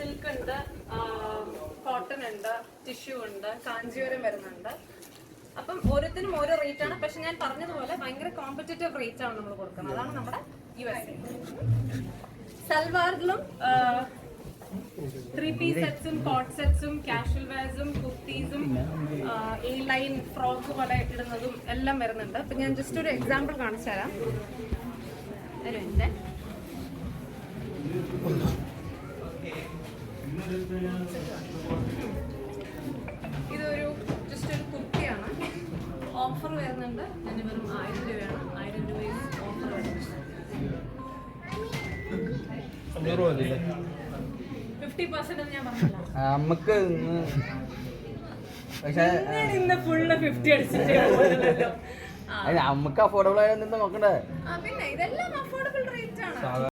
Silk ഉണ്ട് cotton ഉണ്ട് tissue ഉണ്ട് കാഞ്ചീപുരം വരുന്നുണ്ട്. അപ്പം ഓരോരുത്തരും ഓരോ റേറ്റ് ആണ്. പക്ഷെ ഞാൻ പറഞ്ഞതുപോലെ ഭയങ്കര കോമ്പറ്റേറ്റീവ് റേറ്റ് ആണ് നമ്മൾ കൊടുക്കുന്നത്. അതാണ് നമ്മുടെ യു എസ് സൽവാറിലും ത്രീ പീസ് സെറ്റ്സും കോട്ട് സെറ്റ്സും കാഷ്വൽ വെയർസും കുർത്തീസും ഈ ലൈൻ ഫ്രോക്ക് പോലെ ഇടുന്നതും എല്ലാം വരുന്നുണ്ട്. അപ്പൊ ഞാൻ ജസ്റ്റ് ഒരു എക്സാമ്പിൾ കാണിച്ചു തരാം ഇതൊരു ജസ്റ്റ് ഒരു കുർത്തിയാണ് ഓഫർ വരുന്നുണ്ട്. ഞാൻ വെറും ആയിരം രൂപയാണ്. ആയിരം രൂപയിൽ ഓഫർ വരുന്നുണ്ട് ഫിഫ്റ്റി പെർസെന്റ് ഞാൻ പറഞ്ഞില്ല. നമുക്ക് പക്ഷേ ഇന്ന് ഫുള്ള് ഫിഫ്റ്റി അടിച്ചിട്ടേ നമുക്ക് അഫോർഡബിൾ ആയ നോക്കണ്ടേ? പിന്നെ ഇതെല്ലാം അഫോർഡബിൾ